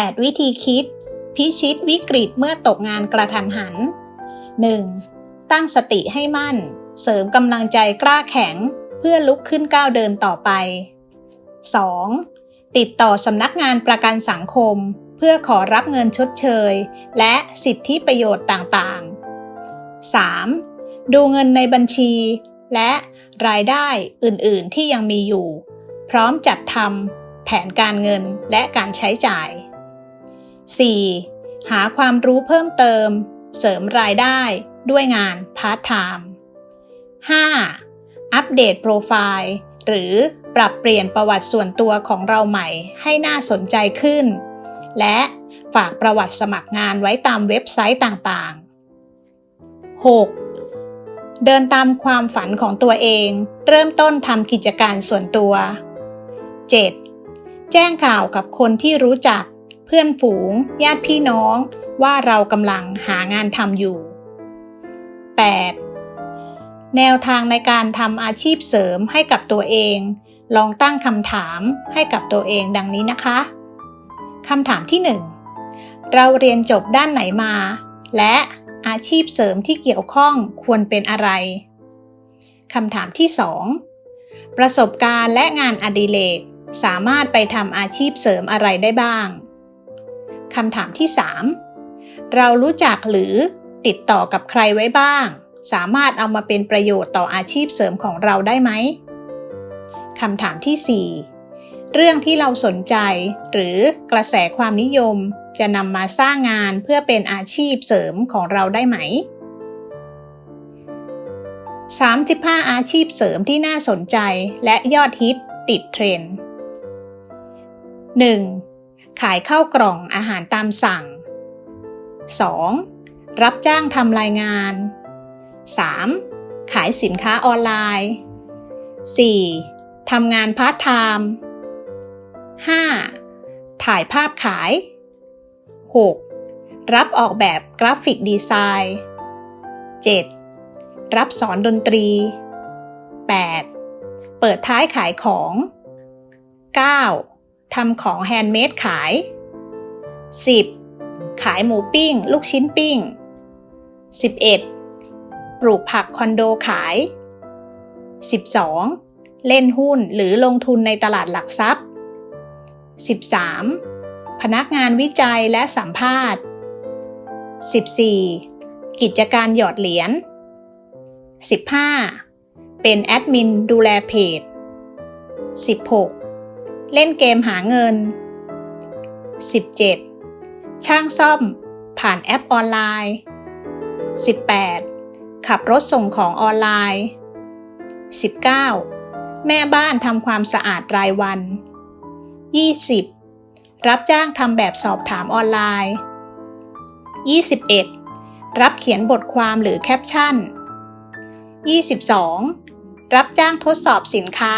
8 วิธีคิด พิชิตวิกฤตเมื่อตกงานกระทันหัน 1. ตั้งสติให้มั่น เสริมกำลังใจกล้าแข็ง เพื่อลุกขึ้นก้าวเดินต่อไป 2. ติดต่อสำนักงานประกันสังคม เพื่อขอรับเงินชดเชย และสิทธิประโยชน์ต่างๆ 3. ดูเงินในบัญชี และรายได้อื่นๆที่ยังมีอยู่ พร้อมจัดทำแผนการเงินและการใช้จ่าย 4. หาความรู้เพิ่มเติม เสริมรายได้ด้วยงานพาร์ทไทม์ 5. อัปเดตโปรไฟล์หรือปรับเปลี่ยนประวัติส่วนตัวของเราใหม่ให้น่าสนใจขึ้น และฝากประวัติสมัครงานไว้ตามเว็บไซต์ต่างๆ 6. เดินตามความฝันของตัวเอง เริ่มต้นทำกิจการส่วนตัว 7. แจ้งข่าวกับคนที่รู้จัก พื่อนฝูง ญาติพี่น้อง ว่าเรากำลังหางานทำอยู่ 8. แนวทางในการทำอาชีพเสริมให้กับตัวเอง ลองตั้งคำถามให้กับตัวเองดังนี้นะคะคำถามที่ 1 เราเรียนจบด้านไหนมา และอาชีพเสริมที่เกี่ยวข้องควรเป็นอะไรคำถามที่ 2 ประสบการณ์และงานอดิเรกสามารถไปทำอาชีพเสริมอะไรได้บ้าง คำถามที่ 3 เรารู้จักหรือติดต่อกับใครไว้บ้าง สามารถเอามาเป็นประโยชน์ต่ออาชีพเสริมของเราได้ไหมคำถามที่ 4 เรื่องที่เราสนใจ หรือกระแสความนิยม จะนำมาสร้างงานเพื่อเป็นอาชีพเสริมของเราได้ไหม 35 อาชีพเสริมที่น่าสนใจและยอดฮิตติดเทรนด์ 1. ขายข้าวกล่องอาหารตามสั่ง 2. รับจ้างทำรายงาน 3. ขายสินค้าออนไลน์ 4. ทำงานพาร์ทไทม์ 5. ถ่ายภาพขาย 6. รับออกแบบกราฟิกดีไซน์ 7. รับสอนดนตรี 8. เปิดท้ายขายของ 9. ทำของแฮนด์เมดขาย 10. ขายหมูปิ้ง ลูกชิ้นปิ้ง 11. ปลูกผักคอนโดขาย 12. เล่นหุ้นหรือลงทุนในตลาดหลักทรัพย์ 13. พนักงานวิจัยและสัมภาษณ์ 14. กิจการหยอดเหรียญ 15. เป็นแอดมินดูแลเพจ 16. เล่นเกมหาเงิน 17. ช่างซ่อม ผ่านแอปออนไลน์ 18. ขับรถส่งของออนไลน์ 19. แม่บ้านทำความสะอาดรายวัน 20. รับจ้างทำแบบสอบถามออนไลน์ 21. รับเขียนบทความหรือแคปชั่น 22. รับจ้างทดสอบสินค้า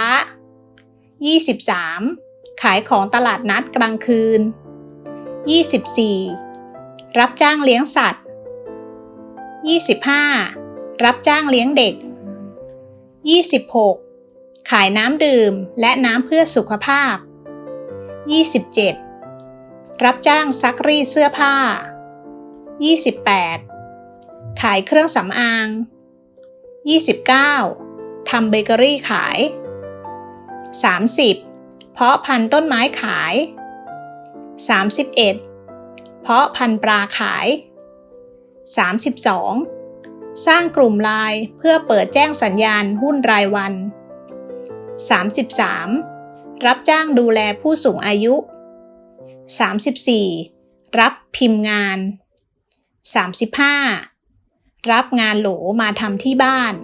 23. ขายของตลาดนัดกลางคืน 24. รับจ้างเลี้ยงสัตว์ 25. รับจ้างเลี้ยงเด็ก 26. ขายน้ำดื่มและน้ำเพื่อสุขภาพ 27. รับจ้างซักรีดเสื้อผ้า 28. ขายเครื่องสำอาง 29. ทำเบเกอรี่ขาย 30. เพาะพันธุ์ต้นไม้ขาย 31. เพาะพันธุ์ปลาขาย 32. สร้างกลุ่มไลน์เพื่อเปิดแจ้งสัญญาณหุ้นรายวัน 33. รับจ้างดูแลผู้สูงอายุ 34. รับพิมพ์งาน 35. รับงานโหลมาทำที่บ้าน